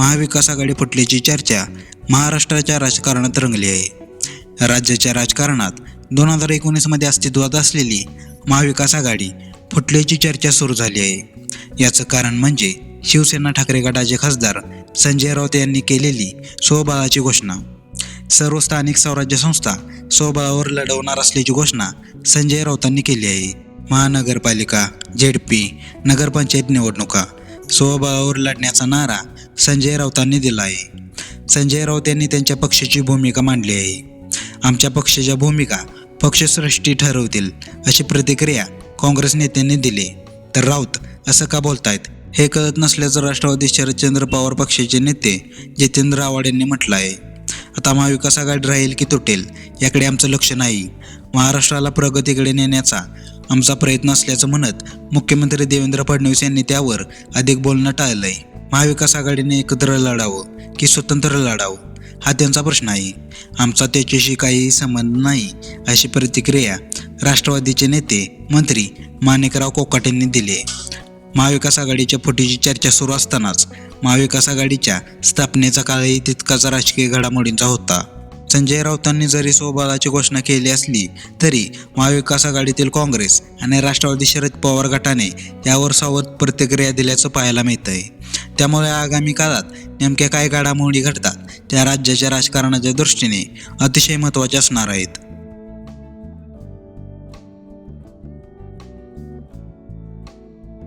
महाविकास आघाडी फुटल्याची चर्चा महाराष्ट्राच्या राजकारणात रंगली आहे. राज्याच्या राजकारणात दोन हजार एकोणीसमध्ये अस्तित्वात असलेली महाविकास आघाडी फुटल्याची चर्चा सुरू झाली आहे. याचं कारण म्हणजे शिवसेना ठाकरे गटाचे खासदार संजय राऊत यांनी केलेली स्वबळाची घोषणा. सर्व स्थानिक स्वराज्य संस्था स्वबळावर लढवणार असल्याची घोषणा संजय राऊतांनी केली आहे. महानगरपालिका झेडपी नगरपंचायत निवडणुका स्वबळावर लढण्याचा नारा संजय राऊतांनी दिला आहे संजय राऊत यांनी त्यांच्या पक्षाची भूमिका मांडली आहे. आमच्या पक्षाच्या भूमिका पक्षश्रेष्ठी ठरवतील अशी प्रतिक्रिया काँग्रेस नेत्यांनी दिली. तर राऊत असं का बोलतायत? हे कळत नसल्याचं राष्ट्रवादी शरदचंद्र पवार पक्षाचे नेते जितेंद्र आव्हाड यांनी म्हटलं आहे आता महाविकास आघाडी राहील की तुटेल याकडे आमचं लक्ष नाही. महाराष्ट्राला प्रगतीकडे नेण्याचा आमचा प्रयत्न असल्याचं म्हणत मुख्यमंत्री देवेंद्र फडणवीस यांनी त्यावर अधिक बोलणं टाळलंय. महाविकास आघाडीने एकत्र लढावं की स्वतंत्र लढावं हा त्यांचा प्रश्न आहे. आमचा त्याच्याशी काही संबंध नाही अशी प्रतिक्रिया राष्ट्रवादीचे नेते मंत्री माणिकराव कोकाट यांनी दिली महाविकास आघाडीच्या फुटीची चर्चा सुरू असतानाच महाविकास आघाडीच्या स्थापनेचा काळही तितकाच राजकीय घडामोडींचा होता. संजय राऊतांनी जरी स्वबळाची घोषणा केली असली तरी महाविकास आघाडीतील काँग्रेस आणि राष्ट्रवादी शरद पवार गटाने यावर सावध प्रतिक्रिया दिल्याचं पाहायला मिळतंय. त्यामुळे आगामी काळात नेमक्या काय घडामोडी घडतात त्या राज्याच्या राजकारणाच्या दृष्टीने अतिशय महत्त्वाच्या असणार आहेत.